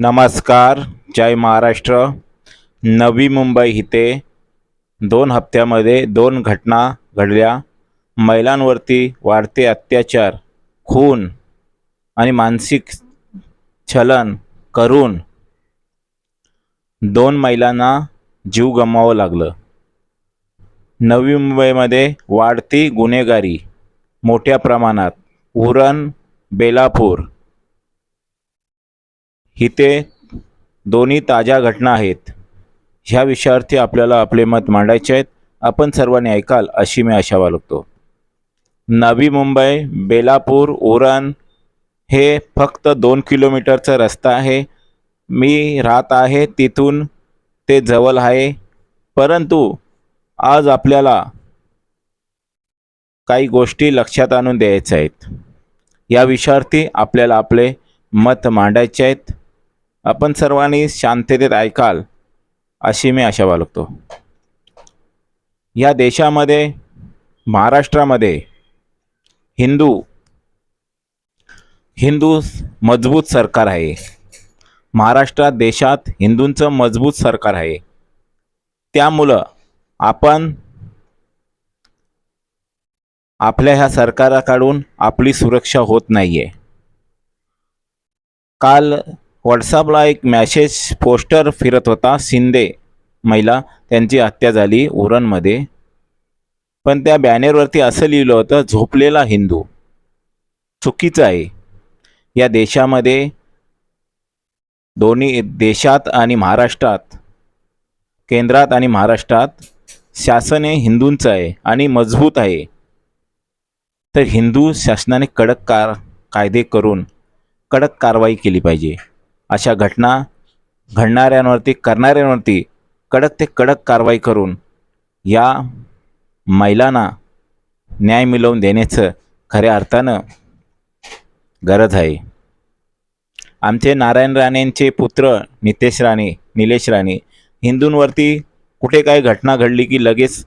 नमस्कार जय महाराष्ट्र. नवी मुंबई इथे दोन हप्त्यामध्ये दोन घटना घडल्या. महिलांवरती वाढते अत्याचार खून आणि मानसिक छलन करून दोन महिलांना जीव गमवावं लागलं. नवी मुंबईमध्ये वाढती गुन्हेगारी मोठ्या प्रमाणात. उरण बेलापूर इथे दोन्ही ताज्या घटना आहेत. ह्या विषयावरती आपल्याला आपले मत मांडायचे आहेत. आपण सर्वांनी ऐकाल अशी मी आशा बाळगतो. नवी मुंबई बेलापूर उरण हे फक्त दोन किलोमीटरचा रस्ता आहे. मी राहत आहे तिथून ते जवळ आहे. परंतु आज आपल्याला काही गोष्टी लक्षात आणून द्यायच्या आहेत. या विषयावरती आपल्याला आपले मत मांडायचे आहेत. आपण सर्वांनी शांततेत ऐकाल अशी मी आशा बाळगतो. या देशामध्ये महाराष्ट्रामध्ये हिंदू हिंदू मजबूत सरकार आहे. महाराष्ट्रात देशात हिंदूंचं मजबूत सरकार आहे. त्यामुळं आपण आपल्या ह्या सरकाराकडून आपली सुरक्षा होत नाही आहे काल व्हॉट्सअपला एक मॅसेज पोस्टर फिरत होता शिंदे महिला त्यांची हत्या झाली उरणमध्ये. पण त्या बॅनरवरती असं लिहिलं होतं झोपलेला हिंदू चुकीचं आहे. या देशामध्ये दोन्ही देशात आणि महाराष्ट्रात केंद्रात आणि महाराष्ट्रात शासन हे हिंदूंचं आहे आणि मजबूत आहे. तर हिंदू शासनाने कडक कार कायदे करून कडक कारवाई केली पाहिजे. अशा घटना घडणाऱ्यांवरती करणाऱ्यांवरती कडक ते कडक कारवाई करून या महिलांना न्याय मिळवून देण्याचं खऱ्या अर्थानं गरज आहे. आमचे नारायण राणेंचे पुत्र नितेश राणे निलेश राणे हिंदूंवरती कुठे काय घटना घडली की लगेच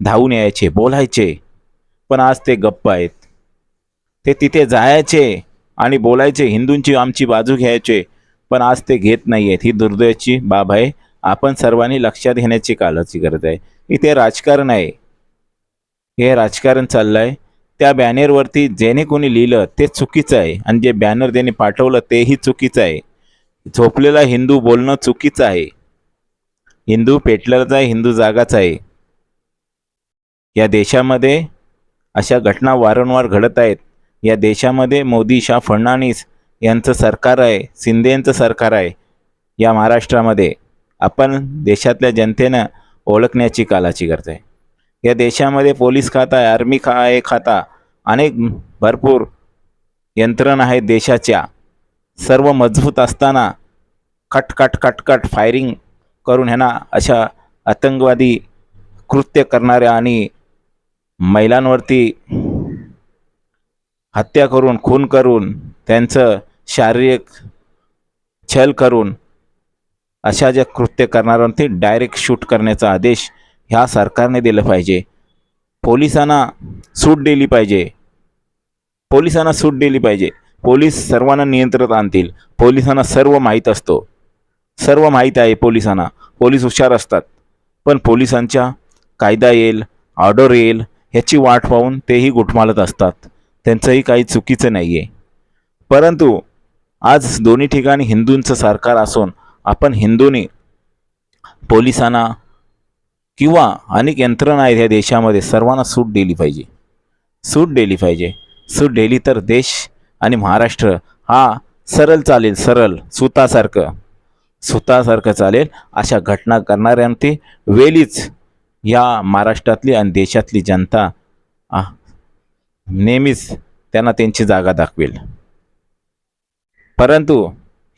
धावून यायचे बोलायचे पण आज ते गप्प आहेत. ते तिथे जायचे आणि बोलायचे हिंदूंची आमची बाजू घ्यायचे पण आज ते घेत नाही आहेत ही दुर्दैवाची बाब आहे. आपण सर्वांनी लक्षात घेण्याची काळाची गरज आहे. इथे राजकारण आहे. हे राजकारण चाललं आहे त्या बॅनरवरती जेणे कोणी लिहिलं ते चुकीचं आहे. आणि जे बॅनर त्याने पाठवलं तेही चुकीचं आहे. झोपलेला हिंदू बोलणं चुकीचं आहे. हिंदू पेटलेलाच आहे हिंदू जागाच आहे. या देशामध्ये अशा घटना वारंवार घडत आहेत. या देशामध्ये मोदी शाह फडणवीस यांचं सरकार आहे शिंदे यांचं सरकार आहे या महाराष्ट्रामध्ये आपण देशातल्या जनतेनं ओळखण्याची कालाची गरज आहे या देशामध्ये पोलीस खाता आहे आर्मी खा आहे खाता अनेक भरपूर यंत्रणा आहेत देशाच्या. सर्व मजबूत असताना खटखट खटखट फायरिंग करून ह्यांना अशा आतंकवादी कृत्य करणाऱ्या आणि महिलांवरती हत्या करून खून करून त्यांचं शारीरिक छल करून अशा ज्या कृत्य करणाऱ्यांवरती डायरेक्ट शूट करण्याचा आदेश ह्या सरकारने दिलं पाहिजे. पोलिसांना सूट दिली पाहिजे. पोलिसांना सूट दिली पाहिजे. पोलीस सर्वांना नियंत्रणात आणतील. पोलिसांना सर्व माहीत असतो. सर्व माहीत आहे पोलिसांना. पोलीस हुशार असतात. पण पोलिसांच्या कायदा येईल ऑर्डर येईल ह्याची वाट पाहून तेही गुटमालत असतात. त्यांचंही काही चुकीचं नाही आहे परंतु आज दोन्ही ठिकाणी हिंदूंचं सरकार असून आपण हिंदूंनी पोलिसांना किंवा अनेक यंत्रणा आहेत ह्या देशामध्ये सर्वांना सूट दिली पाहिजे. सूट दिली पाहिजे. सूट दिली तर देश आणि महाराष्ट्र हा सरळ चालेल सरळ सुतासारखं सुतासारखं चालेल अशा घटना करणाऱ्यांती वेलीच या महाराष्ट्रातली आणि देशातली जनता नेहमीच त्यांना त्यांची जागा दाखवेल. परंतु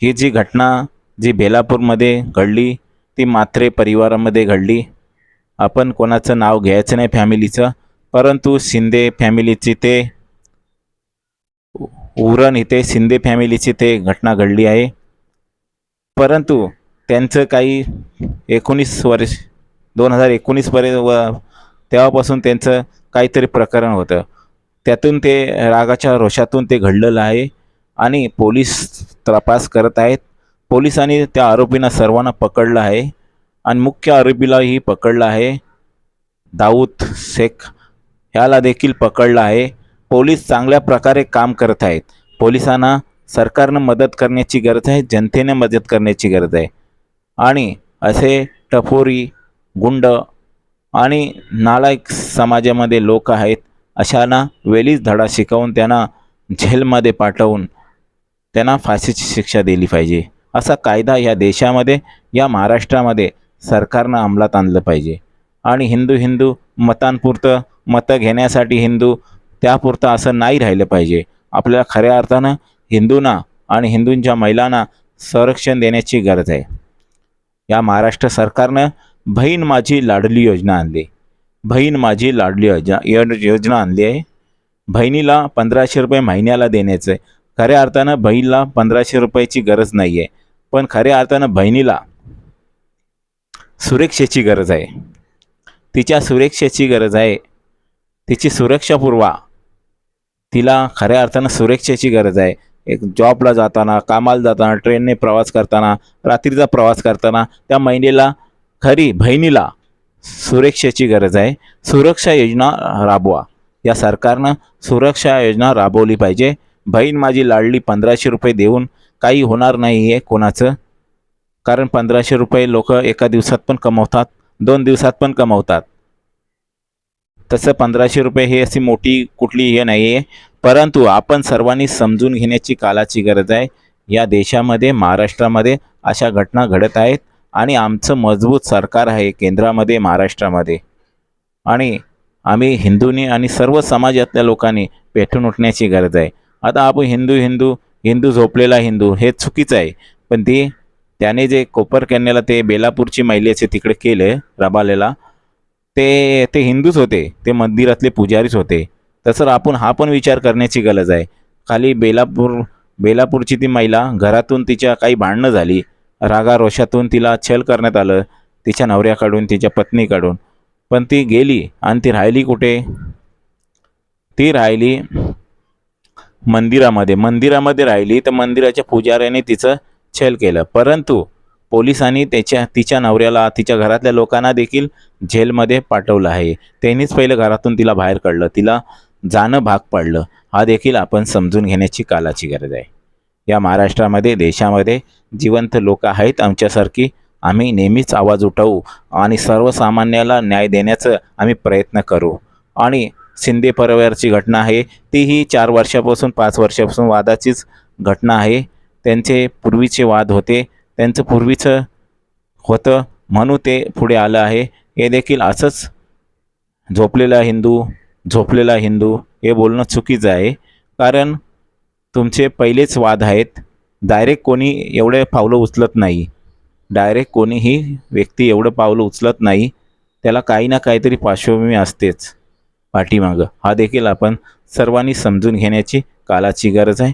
ही जी घटना जी बेलापूरमध्ये घडली ती मात्रे परिवारामध्ये घडली. आपण कोणाचं नाव घ्यायचं नाही फॅमिलीचं परंतु शिंदे फॅमिलीची ते उरण इथे शिंदे फॅमिलीची ते घटना घडली आहे. परंतु त्यांचं काही एकोणीस वर्ष दोन हजार एकोणीसपर्यंत व तेव्हापासून त्यांचं काहीतरी प्रकरण होतं. त्यातून ते रागाच्या रोषातून ते घडलेलं आहे. आणि पोलीस तपास करत आहेत. पोलिसांनी त्या आरोपींना सर्वांना पकडलं आहे आणि मुख्य आरोपीलाही पकडलं आहे. दाऊद शेख ह्याला देखील पकडलं आहे. पोलीस चांगल्या प्रकारे काम करत आहेत. पोलिसांना सरकारनं मदत करण्याची गरज आहे जनतेने मदत करण्याची गरज आहे. आणि असे टफोरी गुंड आणि नालायक समाजामध्ये लोक आहेत. अशांना वेळीच धडा शिकवून त्यांना झेलमध्ये पाठवून त्यांना फाशीची शिक्षा दिली पाहिजे. असा कायदा या देशामध्ये या महाराष्ट्रामध्ये सरकारनं अंमलात आणलं पाहिजे. आणि हिंदू हिंदू मतांपुरतं मतं घेण्यासाठी हिंदू त्यापुरतं असं नाही राहिलं पाहिजे. आपल्याला खऱ्या अर्थानं हिंदूंना आणि हिंदूंच्या महिलांना संरक्षण देण्याची गरज आहे. या महाराष्ट्र सरकारनं बहीण माझी लाडली योजना आणली. बहीण माझी लाडली योजना योजना आणली आहे. बहिणीला पंधराशे रुपये महिन्याला देण्याचं आहे. खऱ्या अर्थानं बहिणीला पंधराशे रुपयाची गरज नाही आहे पण खऱ्या अर्थानं बहिणीला सुरक्षेची गरज आहे. तिच्या सुरक्षेची गरज आहे. तिची सुरक्षा पुरवा. तिला खऱ्या अर्थानं सुरक्षेची गरज आहे. एक जॉबला जाताना कामाला जाताना ट्रेनने प्रवास करताना रात्रीचा प्रवास करताना त्या महिलेला खरी बहिणीला सुरक्षेची गरज आहे. सुरक्षा योजना राबवा. या सरकारनं सुरक्षा योजना राबवली पाहिजे. बहीण माझी लाडली पंधराशे रुपये देऊन काही होणार नाही आहे कोणाचं. कारण पंधराशे रुपये लोक एका दिवसात पण कमवतात दोन दिवसात पण कमवतात. तसं पंधराशे रुपये हे अशी मोठी कुठली हे नाही आहे परंतु आपण सर्वांनी समजून घेण्याची कालाची गरज आहे. या देशामध्ये महाराष्ट्रामध्ये अशा घटना घडत आहेत आणि आमचं मजबूत सरकार आहे केंद्रामध्ये महाराष्ट्रामध्ये. आणि आम्ही हिंदूंनी आणि सर्व समाजातल्या लोकांनी पेटून उठण्याची गरज आहे. आता आपण हिंदू हिंदू हिंदू झोपलेला हिंदू हे चुकीचं आहे. पण ती त्याने जे कोपर कन्याला ते बेलापूरची महिलेचे तिकडे केले रबालेला ते ते हिंदूच होते. ते मंदिरातले पुजारीच होते. तसं आपण हा पण विचार करण्याची गरज आहे. खाली बेलापूर बेलापूरची ती महिला घरातून तिच्या काही भांडणं झाली रागा रोषातून तिला छल करण्यात आलं तिच्या नवऱ्याकडून तिच्या पत्नीकडून. पण ती गेली आणि ती राहिली कुठे? ती राहिली मंदिरामध्ये. मंदिरामध्ये राहिली तर मंदिराच्या पुजाऱ्याने तिचं छल केलं. परंतु पोलिसांनी त्याच्या तिच्या नवऱ्याला तिच्या घरातल्या लोकांना देखील जेलमध्ये पाठवलं आहे. त्यांनीच पहिलं घरातून तिला बाहेर काढलं. तिला जाणं भाग पडलं. हा देखील आपण समजून घेण्याची कालाची गरज आहे. या महाराष्ट्रामध्ये देशामध्ये जिवंत लोक आहेत आमच्यासारखी. आम्ही नेहमीच आवाज उठवू आणि सर्वसामान्याला न्याय देण्याचं आम्ही प्रयत्न करू. आणि शिंदे परिवारची घटना आहे. तीही चार वर्षापासून पाच वर्षापासून वादाचीच घटना आहे. त्यांचे पूर्वीचे वाद होते. त्यांचं पूर्वीचं होतं म्हणून ते पुढे आलं आहे. हे देखील असंच झोपलेला हिंदू झोपलेला हिंदू हे बोलणं चुकीचं आहे. कारण तुमचे पहिलेच वाद आहेत. डायरेक्ट कोणी एवढे पावलं उचलत नाही. डायरेक्ट कोणीही व्यक्ती एवढं पावलं उचलत नाही. त्याला काही ना काहीतरी पार्श्वभूमी असतेच. पाठीमागं. हा देखील आपण सर्वांनी समजून घेण्याची कालाची गरज आहे.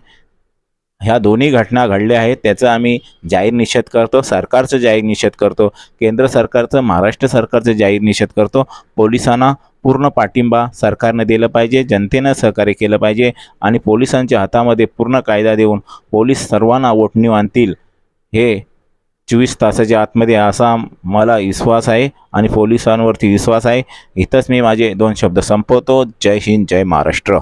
ह्या दोन्ही घटना घडल्या आहेत त्याचा आम्ही जाहीर निषेध करतो सरकारचं जाहीर निषेध करतो केंद्र सरकारचं महाराष्ट्र सरकारचं जाहीर निषेध करतो. पोलिसांना पूर्ण पाठिंबा सरकारनं दिलं पाहिजे जनतेनं सहकार्य केलं पाहिजे आणि पोलिसांच्या हातामध्ये पूर्ण कायदा देऊन पोलीस सर्वांना ओटणीव आणतील हे चोवीस तासाच्या आतमध्ये असा मला विश्वास आहे आणि पोलिसांवरती विश्वास आहे. इथंच मी माझे दोन शब्द संपवतो. जय हिंद जय महाराष्ट्र.